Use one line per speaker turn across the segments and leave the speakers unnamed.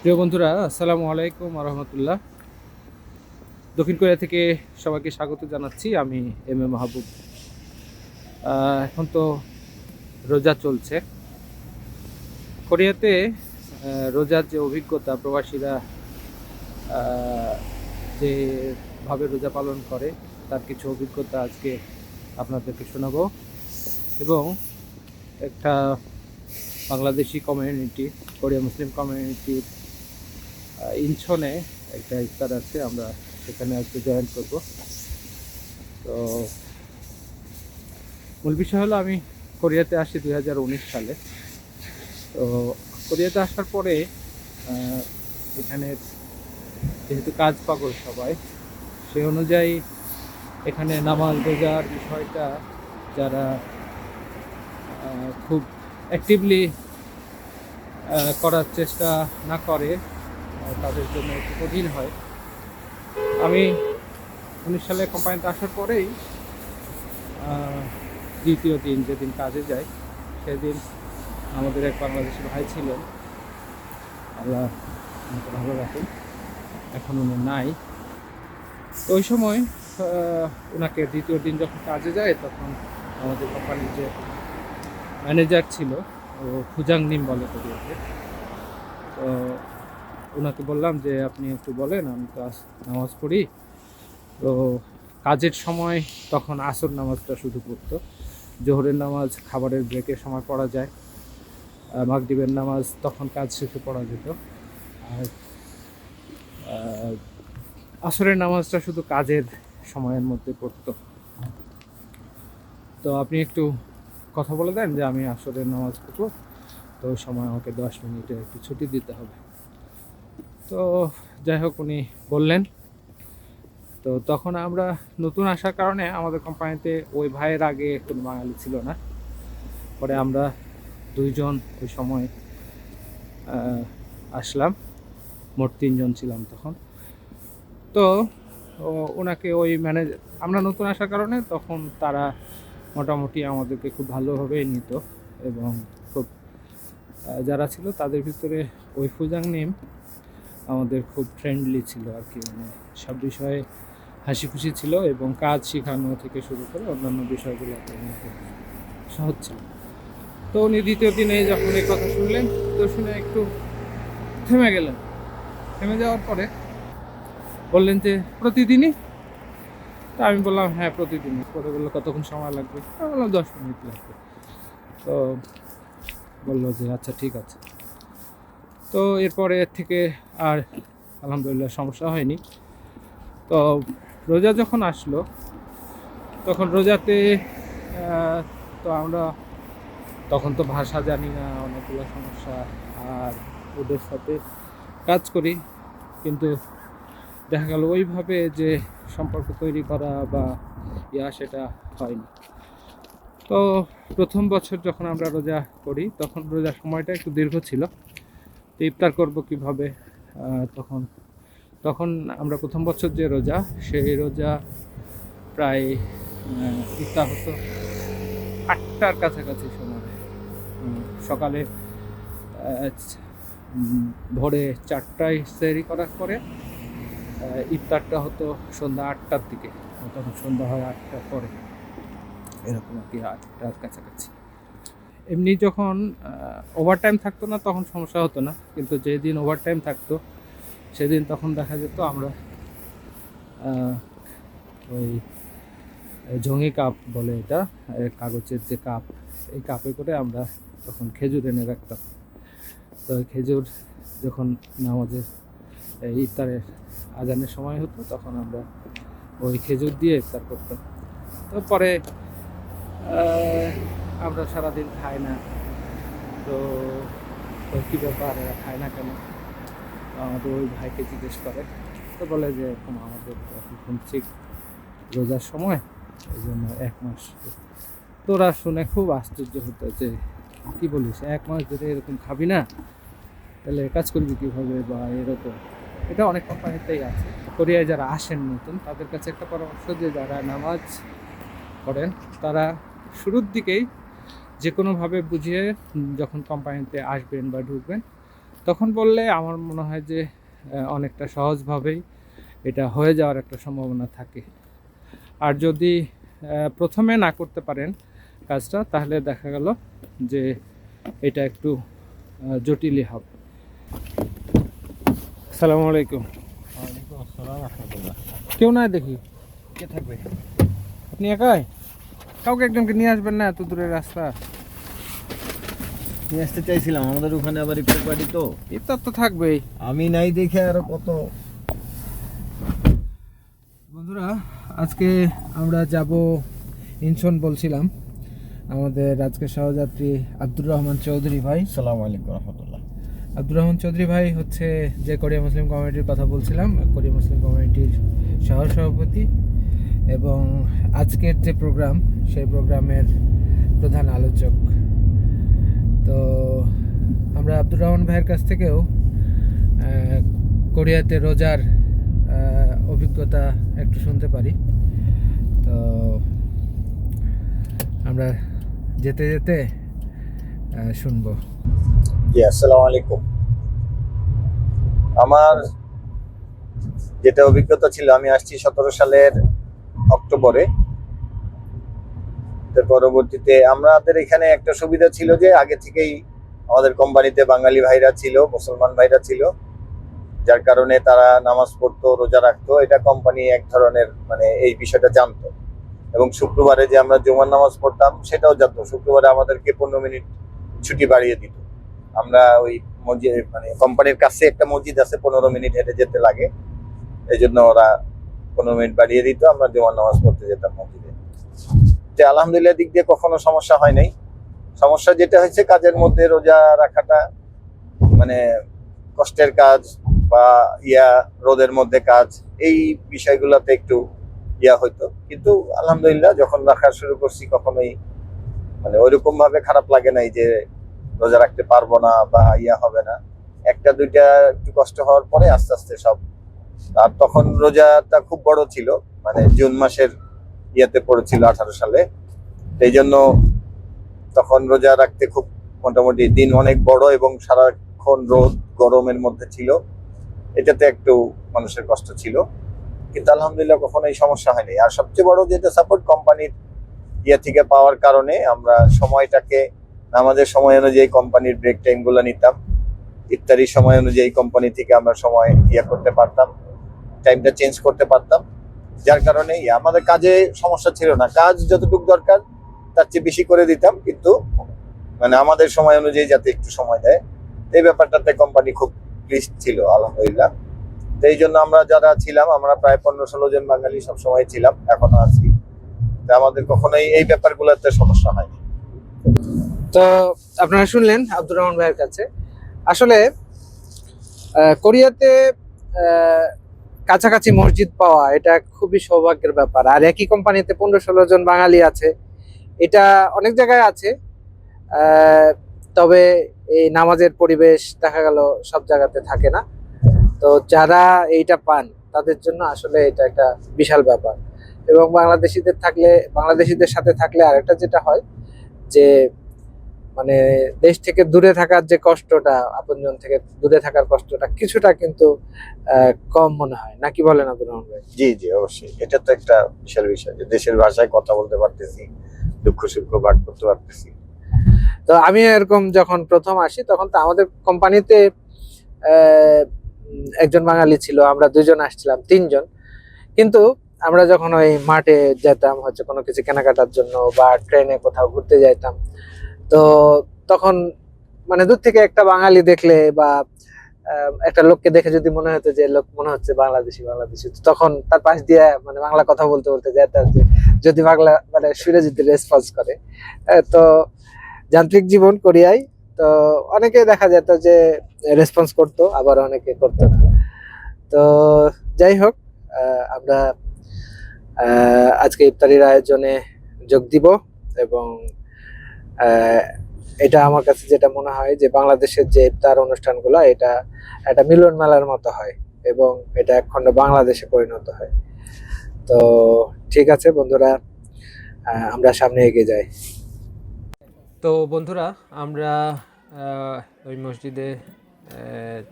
প্রিয় বন্ধুরা, আসসালামু আলাইকুম রহমতুল্লাহ দক্ষিণ কোরিয়া থেকে সবাইকে স্বাগত জানাচ্ছি, আমি এম এ মাহবুব। এখন তো রোজা চলছে। কোরিয়াতে রোজার যে অভিজ্ঞতা, প্রবাসীরা যেভাবে রোজা পালন করে, তার কিছু অভিজ্ঞতা আজকে আপনাদেরকে শোনাবো। এবং একটা বাংলাদেশি কমিউনিটি, কোরিয়া মুসলিম কমিউনিটির ইনছনে একটা ইফতার আছে, আমরা সেখানে আজকে জয়েন করব। তো মূল বিষয় হলো আমি কোরিয়াতে আসি দু হাজার উনিশ সালে। তো কোরিয়াতে আসার পরে এখানে যেহেতু কাজ পাগল সবাই সেই অনুযায়ী এখানে নামাজ রোজার বিষয়টা যারা খুব অ্যাক্টিভলি করার চেষ্টা না করে তাদের জন্য একটু কঠিন হয়। আমি উনিশ সালে কোম্পানিতে আসার পরেই দ্বিতীয় দিন যেদিন কাজে যাই, সেদিন আমাদের এক বাংলাদেশি ভাই ছিলেন। আল্লাহ ভালো রাখুন এখন উনি নাই। তো ওই সময় ওনাকে দ্বিতীয় দিন যখন কাজে যায়, তখন আমাদের কোম্পানির যে ম্যানেজার ছিল, ও ফুজাং নিম বলে কোরিয়াতে তো ওনাকে বললাম যে আপনি একটু বলেন আমি তো নামাজ পড়ি। তো কাজের সময় তখন আসর নামাজটা শুধু পড়তো। জোহরের নামাজ খাবারের ব্রেকের সময় পড়া যায়। আহ, মাগরিবের নামাজ তখন কাজ শেষে পড়া যেত। আর আসরের নামাজটা শুধু কাজের সময়ের মধ্যে পড়তো। তো আপনি একটু কথা বলে দেন যে আমি আসরের নামাজ পড়ব তো সময় আমাকে দশ মিনিটে একটু ছুটি দিতে হবে। তো যাই হোক উনি বললেন। তো তখন আমরা নতুন আসার কারণে আমাদের কোম্পানিতে ওই ভাইয়ের আগে কোনো বাঙালি ছিল না। পরে আমরা দুইজন ওই সময় আসলাম। মোট তিনজন ছিলাম তখন। তো ওনাকে ওই ম্যানেজার আমরা নতুন আসার কারণে তখন তারা মোটামুটি আমাদেরকে খুব ভালোভাবেই নিত এবং খুব যারা ছিল তাদের ভিতরে ওই ফুজাং নেম আমাদের খুব ফ্রেন্ডলি ছিল আর কি মানে সব বিষয়ে হাসি খুশি ছিল এবং কাজ শেখানো থেকে শুরু করে অন্যান্য বিষয়গুলো সহজ ছিল। তো উনি দ্বিতীয় দিনে যখন এই কথা শুনলেন, তো শুনে একটু থেমে গেলেন। থেমে যাওয়ার পরে বললেন যে, প্রতিদিনই? তো আমি বললাম হ্যাঁ প্রতিদিনই। পরে বলল, কতক্ষণ সময় লাগবে? বললাম, দশ মিনিট লাগবে। তো বলল যে আচ্ছা ঠিক আছে। তো এরপরে এর থেকে আর আলহামদুলিল্লাহ সমস্যা হয়নি। তো রোজা যখন আসলো, তখন রোজাতে তো আমরা তখন তো ভাষা জানি না, অনেকগুলো সমস্যা আর ওদের সাথে কাজ করি। কিন্তু দেখা গেল ওইভাবে যে সম্পর্ক তৈরি করা বা ইয়া সেটা হয়নি। তো প্রথম বছর যখন আমরা রোজা করি, তখন রোজার সময়টা একটু দীর্ঘ ছিল। তো ইফতার করব কীভাবে? তখন তখন আমরা প্রথম বছর যে রোজা, সেই রোজা প্রায় ইফতার হতো আটটার কাছাকাছি সময়। সকালে ভোরে চারটায় সেরি করার পরে ইফতারটা হতো সন্ধ্যা আটটার দিকে। তখন সন্ধ্যা হয় আটটার পরে। এরকম আর কি, আটটার কাছাকাছি। এমনি যখন ওভারটাইম থাকতো না তখন সমস্যা হতো না। কিন্তু যেদিন ওভারটাইম থাকতো, সেদিন তখন দেখা যেত আমরা ওই ঝঙি কাপ বলে এটা কাগজের যে কাপ, এই কাপে করে আমরা তখন খেজুর এনে রাখতাম। তো খেজুর যখন নামাজের ইফতারের আজানের সময় হতো, তখন আমরা ওই খেজুর দিয়ে ইফতার করতাম। তো পরে আমরা সারাদিন খাই না। তো কী ব্যাপার, এরা খায় না কেন? আমাদের ওই ভাইকে জিজ্ঞেস করে। তো বলে যে, এরকম আমাদের এখন ঠিক রোজার সময়, এই জন্য এক মাস তোরা শুনে খুব আশ্চর্য হতো যে, কি বলিস, এক মাস ধরে এরকম খাবি না? তাহলে কাজ করবি কীভাবে বা এরকম? এটা অনেক কোম্পানিতেই আছে। কোরিয়ায় যারা আসেন নতুন, তাদের কাছে একটা পরামর্শ যে যারা নামাজ করেন তারা শুরুর দিকেই যে কোনোভাবে বুঝিয়ে যখন কোম্পানিতে আসবেন বা ঢুকবেন
তখন বললে আমার মনে হয় যে অনেকটা সহজভাবেই এটা হয়ে যাওয়ার একটা সম্ভাবনা থাকে। আর যদি প্রথমে না করতে পারেন কাজটা তাহলে দেখা গেল যে এটা একটু জটিলই হবে। আসসালামু আলাইকুম কেউ নাই দেখি?
কে থাকবে?
আপনি একাই? কাউকে একজনকে নিয়ে আসবেন না এত দূরের রাস্তা?
নিয়ে আসতে চাইছিলাম আমাদের ওখানে আবার একটু পার্টি তো।
ইফতার তো থাকবেই।
আমি নাই দেখে আরও কত।
বন্ধুরা আজকে আমরা যাব ইনসন বলছিলাম আমাদের আজকে সহযাত্রী আব্দুর রহমান চৌধুরী ভাই।
সালাম আলাইকুম রহমতুল্লাহ।
আব্দুর রহমান চৌধুরী ভাই হচ্ছে যে কোরিয়া মুসলিম কমিউনিটির কথা বলছিলাম কোরিয়া মুসলিম কমিউনিটির সহ সভাপতি এবং আজকের যে প্রোগ্রাম সেই প্রোগ্রামের প্রধান আলোচক। তো আমরা আব্দুর রহমান ভাইয়ের কাছ থেকেও কোরিয়াতে রোজার অভিজ্ঞতা একটু শুনতে পারি। তো আমরা যেতে যেতে শুনব।
জি, আসসালামু আলাইকুম। আমার যেটা অভিজ্ঞতা ছিল, আমি আসছি সতেরো সালের অক্টোবরে। পরবর্তীতে আমাদের এখানে একটা সুবিধা ছিল যে আগে থেকেই আমাদের কোম্পানিতে বাঙালি ভাইরা ছিল, মুসলমান ভাইরা ছিল, যার কারণে তারা নামাজ পড়তো, রোজা রাখতো। এটা কোম্পানি এক ধরনের মানে এই বিষয়টা জানতো। এবং শুক্রবারে যে আমরা জুমার নামাজ পড়তাম, সেটাও জানতো। শুক্রবারে আমাদেরকে পনেরো মিনিট ছুটি বাড়িয়ে দিত। আমরা ওই মসজিদ মানে কোম্পানির কাছে একটা মসজিদ আছে, পনেরো মিনিট হেঁটে যেতে লাগে। এই জন্য ওরা পনেরো মিনিট বাড়িয়ে দিত, আমরা জুমার নামাজ পড়তে যেতাম মসজিদে। যে আলহামদুলিল্লাহ দিক দিয়ে কখনো সমস্যা হয় নাই। সমস্যা যেটা হয়েছে, কাজের মধ্যে রোজা রাখাটা মানে কষ্টের কাজ বা ইয়া, রোদের মধ্যে কাজ, এই বিষয়গুলোতে একটু ইয়া হইতো। কিন্তু আলহামদুলিল্লাহ যখন রাখা শুরু করছি, কখনোই মানে ওইরকম ভাবে খারাপ লাগে নাই যে রোজা রাখতে পারব না বা ইয়া হবে না। একটা, দুইটা একটু কষ্ট হওয়ার পরে আস্তে আস্তে সব। আর তখন রোজাটা খুব বড় ছিল মানে জুন মাসের ইয়েতে পড়েছিল আঠারো সালে। এই জন্য তখন রোজা রাখতে খুব মোটামুটি দিন অনেক বড় এবং সারাক্ষণ রোদ গরমের মধ্যে ছিল। এটাতে একটু মানুষের কষ্ট ছিল। কিন্তু আলহামদুলিল্লাহ কখনো এই সমস্যা হয়নি। আর সবচেয়ে বড় যেটা সাপোর্ট কোম্পানির ইয়ে থেকে পাওয়ার কারণে আমরা সময়টাকে, আমাদের সময় অনুযায়ী কোম্পানির ব্রেক টাইমগুলো নিতাম। ইত্যাদি সময় অনুযায়ী কোম্পানি থেকে আমরা সময় ইয়ে করতে পারতাম। টাইমটা চেঞ্জ করতে পারতাম। যার কারণে আমাদের কাজে সমস্যা ছিল না। কাজ যতটুকু দরকার, তার চেয়ে বেশি করে দিতাম, কিন্তু মানে আমাদের সময় অনুযায়ী যাতে একটু সময় দেয়। এই ব্যাপারটাতে কোম্পানি খুব প্লিজ ছিল, আলহামদুলিল্লাহ। তো এই জন্য আমরা যারা ছিলাম, আমরা প্রায় পনেরো ষোলো জন বাঙালি সব সময় ছিলাম, এখনও আছি। তো আমাদের কখনোই এই ব্যাপারগুলোতে সমস্যা হয়নি।
তো আপনারা শুনলেন আব্দুর রহমান ভাইয়ের কাছে। আসলে কোরিয়াতে কাছাকাছি মসজিদ পাওয়া, এটা খুবই সৌভাগ্যের ব্যাপার। আর একই কোম্পানিতে পনেরো ষোলো জন বাঙালি আছে। এটা অনেক জায়গায় আছে। তবে এই নামাজের পরিবেশ দেখা গেল সব জায়গাতে থাকে না। তো যারা এইটা পান, তাদের জন্য আসলে এটা একটা বিশাল ব্যাপার। এবং বাংলাদেশিদের থাকলে, বাংলাদেশিদের সাথে থাকলে আরেকটা যেটা হয় যে মানে দেশ থেকে দূরে থাকার যে কষ্টটা আপনজন থেকে দূরে থাকার কষ্টটা কিছুটা কিন্তু কম মনে হয়। নাকি বলেন আব্দুর রহমান ভাই?
জি জি অবশ্যই। এটা তো একটা বিশাল বিষয় যে দেশের ভাষায় কথা বলতে পারতেছি দুঃখ সুখ ভাগ করতে পারতেছি।
তো আমি এরকম যখন প্রথম আসি তখন তো আমাদের কোম্পানিতে একজন বাঙালি ছিল আমরা দুজন আসছিলাম তিনজন। কিন্তু আমরা যখন ওই মাঠে যেতাম হচ্ছে কোনো কিছু কেনাকাটার জন্য বা ট্রেনে কোথাও ঘুরতে যাইতাম তো তখন মানে দূর থেকে একটা বাঙালি দেখলে বা একটা লোককে দেখে যদি মনে হতো যে লোক মনে হচ্ছে বাংলাদেশি বাংলাদেশি তখন তার পাশ দিয়ে মানে বাংলা কথা বলতে বলতে যেতাম যে যদি বাংলা মানে সুরে যদি রেসপন্স করে তো যান্ত্রিক জীবন কোরিয়ায় তো অনেকে দেখা যেত যে রেসপন্স করতো, আবার অনেকে করতো না। তো যাই হোক আমরা আজকে ইফতারির আয়োজনে যোগ দিব এবং এটা আমার কাছে যেটা মনে হয় যে বাংলাদেশের যে ইফতার অনুষ্ঠানগুলো, এটা একটা মিলন মেলার মতো হয় এবং এটা একখণ্ড বাংলাদেশে পরিণত হয়। তো ঠিক আছে বন্ধুরা আমরা সামনে এগিয়ে যাই। তো বন্ধুরা, আমরা ওই মসজিদে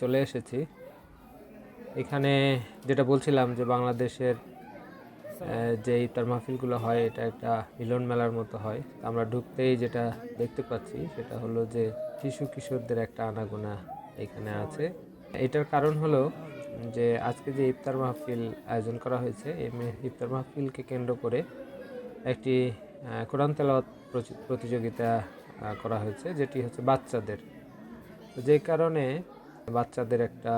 চলে এসেছি। এখানে যেটা বলছিলাম যে বাংলাদেশের যে ইফতার মাহফিলগুলো হয়, এটা একটা মিলন মেলার মতো হয়। আমরা ঢুকতেই যেটা দেখতে পাচ্ছি, সেটা হলো যে শিশু কিশোরদের একটা আনাগোনা এখানে আছে। এটার কারণ হলো যে আজকে যে ইফতার মাহফিল আয়োজন করা হয়েছে, এই ইফতার মাহফিলকে কেন্দ্র করে একটি কোরআন তেলাওয়াত প্রতিযোগিতা করা হয়েছে, যেটি হচ্ছে বাচ্চাদের। যে কারণে বাচ্চাদের একটা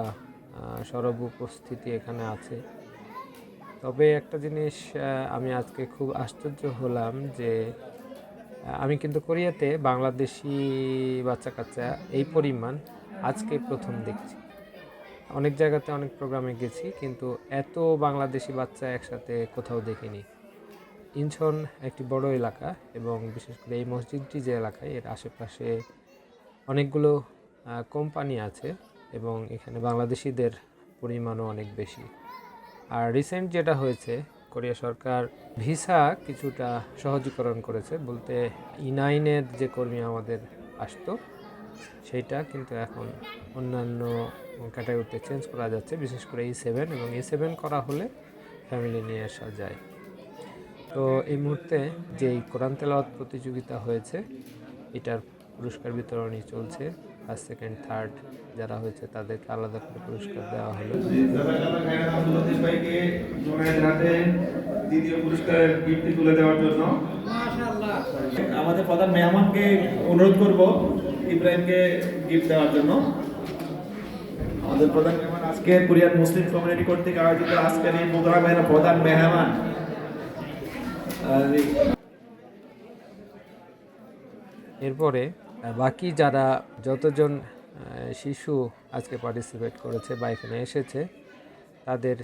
সরব উপস্থিতি এখানে আছে। তবে একটা জিনিস আমি আজকে খুব আশ্চর্য হলাম যে আমি কিন্তু কোরিয়াতে বাংলাদেশি বাচ্চা কাচ্চা এই পরিমাণ আজকে প্রথম দেখছি। অনেক জায়গাতে অনেক প্রোগ্রামে গেছি, কিন্তু এত বাংলাদেশি বাচ্চা একসাথে কোথাও দেখিনি। ইনছন একটি বড় এলাকা এবং বিশেষ করে এই মসজিদটি যে এলাকায়, এর আশেপাশে অনেকগুলো কোম্পানি আছে এবং এখানে বাংলাদেশিদের পরিমাণও অনেক বেশি। আর রিসেন্ট যেটা হয়েছে, কোরিয়া সরকার ভিসা কিছুটা সহজীকরণ করেছে বলতে ইনাইনের যে কর্মী আমাদের আসতো, সেইটা কিন্তু এখন অন্যান্য ক্যাটাগরিতে চেঞ্জ করা যাচ্ছে, বিশেষ করে ই সেভেন এবং ই সেভেন করা হলে ফ্যামিলি নিয়ে আসা যায়। তো এই মুহূর্তে যেই কোরআন তেলাওয়াত প্রতিযোগিতা হয়েছে, এটার পুরস্কার বিতরণী চলছে। ফার্স্ট সেকেন্ড থার্ড যারা হয়েছে তাদেরকে আলাদা করে পুরস্কার দেওয়া হলো।
দ্বিতীয় পুরস্কারের গিফটটি তুলে দেওয়ার জন্য আমাদের প্রধান মেহমানকে অনুরোধ করব ইব্রাহিমকে গিফট দেওয়ার জন্য। আমাদের প্রধান মেহমান আজকের কোরিয়ান মুসলিম কমিউনিটি কর্তৃক আয়োজিত আজকের এই প্রোগ্রামের প্রধান মেহমান।
এরপরে বাকি যারা যতজন শিশু আজকে পার্টিসিপেট করেছে বা এখানে এসেছে তাদের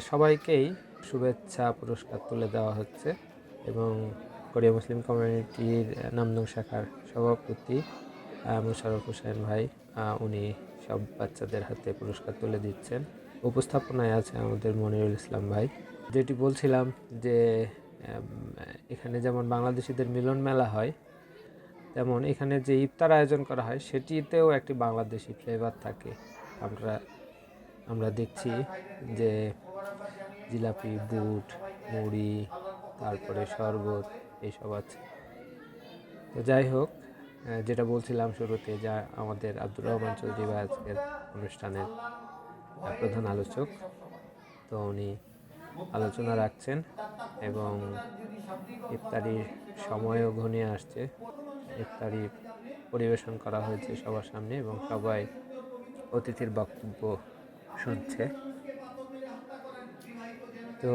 সবাইকেই শুভেচ্ছা পুরস্কার তুলে দেওয়া হচ্ছে এবং কোরিয়া মুসলিম কমিউনিটির নামদং শাখার সভাপতি আহ, মোশাররফ হোসেন ভাই উনি সব বাচ্চাদের হাতে পুরস্কার তুলে দিচ্ছেন। উপস্থাপনায় আছে আমাদের মনিরুল ইসলাম ভাই। যেটি বলছিলাম যে এখানে যেমন বাংলাদেশিদের মিলন মেলা হয় তেমন এখানে যে ইফতার আয়োজন করা হয়, সেটিতেও একটি বাংলাদেশি ফ্লেভার থাকে। আমরা আমরা দেখছি যে জিলাপি, বুট, মুড়ি, তারপরে শরবত এইসব আছে। তো যাই হোক যেটা বলছিলাম শুরুতে যা আমাদের আব্দুর রহমান চৌধুরী ভাই আজকের অনুষ্ঠানের প্রধান আলোচক, তো উনি আলোচনা রাখছেন এবং ইফতারির সময়ও ঘনিয়ে আসছে। ইফতারি পরিবেশন করা হয়েছে সবার সামনে এবং সবাই অতিথির বক্তব্য শুনছে তো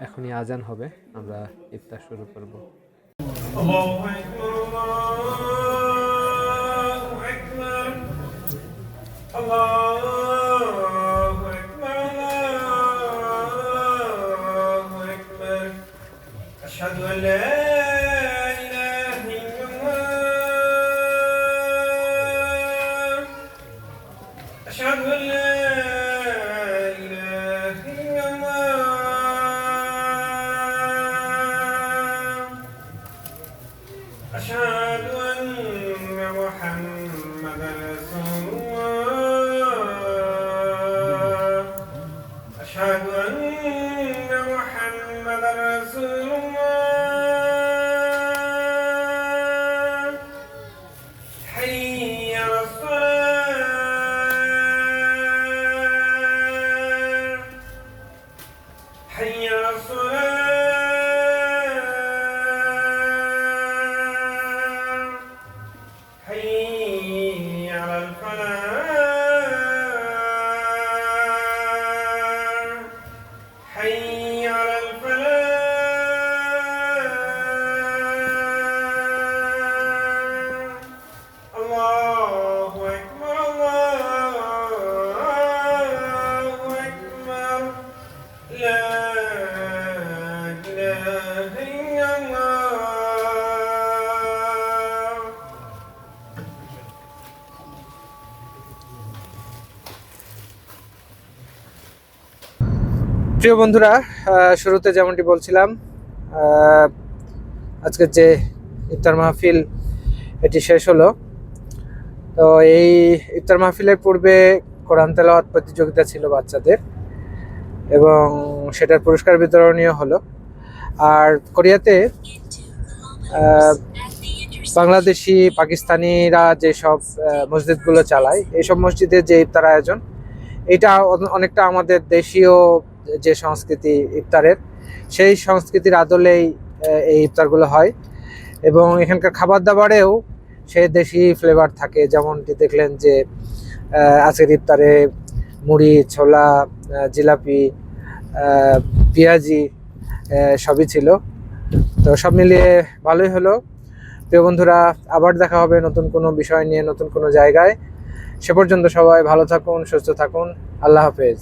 এখনই আজান হবে আমরা ইফতার শুরু করব
الله أكبر الله أكبر الله أكبر الله أكبر أشهد أن لا
প্রিয় বন্ধুরা শুরুতে যেমনটি বলছিলাম আজকের যে ইফতার মাহফিল, এটি শেষ হলো।
তো এই ইফতার মাহফিলের পূর্বে কোরআন তেলাওয়াত প্রতিযোগিতা ছিল বাচ্চাদের এবং সেটার পুরস্কার বিতরণীয় হলো। আর কোরিয়াতে বাংলাদেশি, পাকিস্তানিরা যেসব মসজিদগুলো চালায়, এইসব মসজিদের যে ইফতার আয়োজন, এটা অনেকটা আমাদের দেশীয় যে সংস্কৃতি ইফতারের, সেই সংস্কৃতির আদলেই এই ইফতারগুলো হয়। এবং এখানকার খাবার দাবারেও সেই দেশি ফ্লেভার থাকে। যেমনটি দেখলেন যে আজকের ইফতারে মুড়ি, ছোলা জিলাপি পেঁয়াজি সবই ছিল। তো সব মিলিয়ে ভালোই হলো। প্রিয় বন্ধুরা, আবার দেখা হবে নতুন কোনো বিষয় নিয়ে, নতুন কোনো জায়গায়। সে পর্যন্ত সবাই ভালো থাকুন, সুস্থ থাকুন। আল্লাহ হাফেজ।